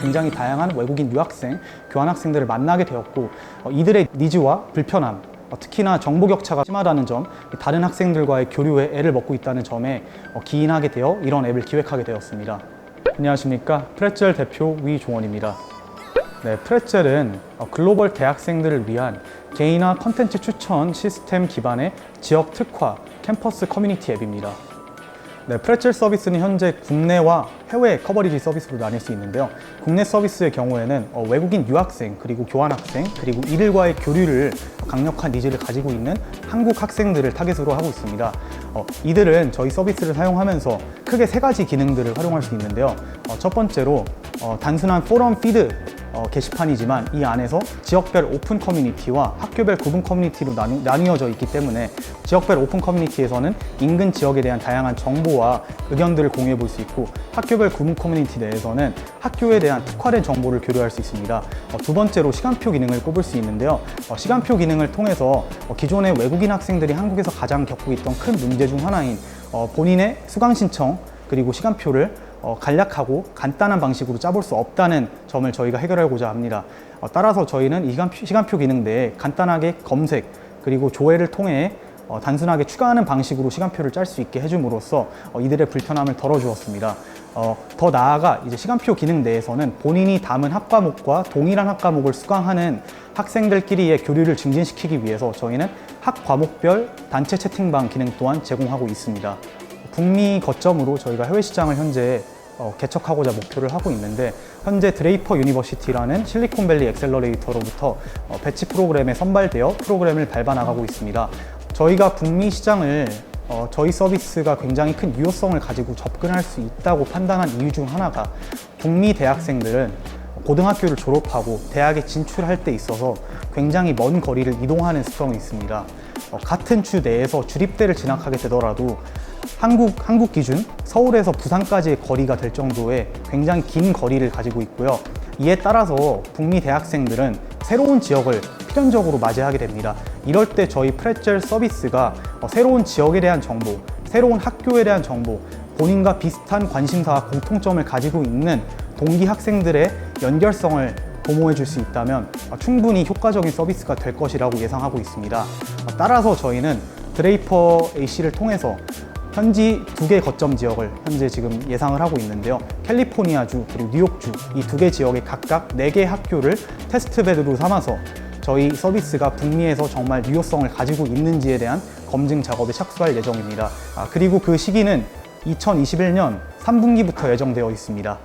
굉장히 다양한 외국인 유학생, 교환학생들을 만나게 되었고 어, 이들의 니즈와 불편함, 어, 특히나 정보 격차가 심하다는 점, 다른 학생들과의 교류에 애를 먹고 있다는 점에 어, 기인하게 되어 이런 앱을 기획하게 되었습니다. 안녕하십니까. 프레첼 대표 위종원입니다. 네, 프레첼은 어, 글로벌 대학생들을 위한 개인화 컨텐츠 추천 시스템 기반의 지역 특화 캠퍼스 커뮤니티 앱입니다. 네, 프레첼 서비스는 현재 국내와 해외 커버리지 서비스로 나뉠 수 있는데요. 국내 서비스의 경우에는 어, 외국인 유학생, 그리고 교환학생, 그리고 이들과의 교류를 강력한 니즈를 가지고 있는 한국 학생들을 타겟으로 하고 있습니다. 어, 이들은 저희 서비스를 사용하면서 크게 세 가지 기능들을 활용할 수 있는데요. 어, 첫 번째로 어, 단순한 포럼 피드 어, 게시판이지만 이 안에서 지역별 오픈 커뮤니티와 학교별 구분 커뮤니티로 나뉘, 나뉘 어져 있기 때문에 지역별 오픈 커뮤니티에서는 인근 지역에 대한 다양한 정보와 의견들을 공유해 볼 수 있고 학교별 구분 커뮤니티 내에서는 학교에 대한 특화된 정보를 교류할 수 있습니다. 어, 두 번째로 시간표 기능을 꼽을 수 있는데요. 어, 시간표 기능을 통해서 어, 기존의 외국인 학생들이 한국에서 가장 겪고 있던 큰 문제 중 하나인 어, 본인의 수강 신청 그리고 시간표를 어, 간략하고 간단한 방식으로 짜볼 수 없다는 점을 저희가 해결하고자 합니다. 어, 따라서 저희는 이 시간표, 기능 내에 간단하게 검색 그리고 조회를 통해 어, 단순하게 추가하는 방식으로 시간표를 짤 수 있게 해줌으로써 어, 이들의 불편함을 덜어주었습니다. 어, 더 나아가 이제 시간표 기능 내에서는 본인이 담은 학과목과 동일한 학과목을 수강하는 학생들끼리의 교류를 증진시키기 위해서 저희는 학 과목별 단체 채팅방 기능 또한 제공하고 있습니다. 북미 거점으로 저희가 해외 시장을 현재 어, 개척하고자 목표를 하고 있는데 현재 드레이퍼 유니버시티라는 실리콘밸리 엑셀러레이터로부터 어, 배치 프로그램에 선발되어 프로그램을 밟아 나가고 있습니다. 저희가 북미 시장을 어, 저희 서비스가 굉장히 큰 유효성을 가지고 접근할 수 있다고 판단한 이유 중 하나가 북미 대학생들은 고등학교를 졸업하고 대학에 진출할 때 있어서 굉장히 먼 거리를 이동하는 습성이 있습니다. 어, 같은 주 내에서 주립대를 진학하게 되더라도 한국, 한국 기준 서울에서 부산까지의 거리가 될 정도의 굉장히 긴 거리를 가지고 있고요. 이에 따라서 북미 대학생들은 새로운 지역을 필연적으로 맞이하게 됩니다. 이럴 때 저희 프레첼 서비스가 어, 새로운 지역에 대한 정보, 새로운 학교에 대한 정보, 본인과 비슷한 관심사와 공통점을 가지고 있는 동기 학생들의 연결성을 도모해 줄 수 있다면 어, 충분히 효과적인 서비스가 될 것이라고 예상하고 있습니다. 어, 따라서 저희는 드레이퍼 AC를 통해서 현지 두 개 거점 지역을 현재 지금 예상을 하고 있는데요. 캘리포니아주 그리고 뉴욕주 이 두 개 지역에 각각 네 개 학교를 테스트 베드로 삼아서 저희 서비스가 북미에서 정말 유효성을 가지고 있는지에 대한 검증 작업에 착수할 예정입니다. 아, 그리고 그 시기는 2021년 3분기부터 예정되어 있습니다.